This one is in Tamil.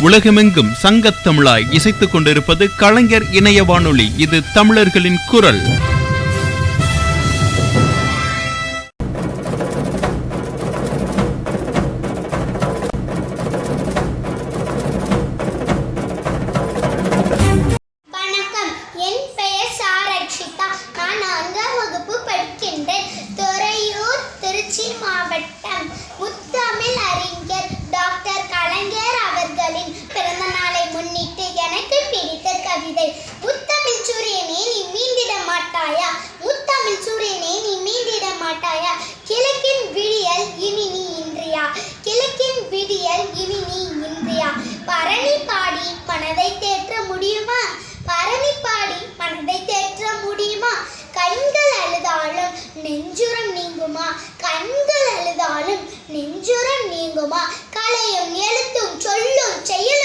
உலகமெங்கும் சங்கத்தமிழாய் இசைத்துக் கொண்டிருப்பது கலைஞர் இணைய வானொலி இது தமிழர்களின் குரல். மாவட்டம். வேதியியல் இனி இன்றியா? பரணி பாடி மனதை தேற்ற முடியுமா? பரணி பாடி மனதை தேற்ற முடியுமா? கண்கள் அழுதாலும் நெஞ்சுரம் நீங்குமா? கண்கள் அழுதாலும் நெஞ்சுரம் நீங்குமா? கலையும் எழுத்தும் சொல்லும் எழுத்து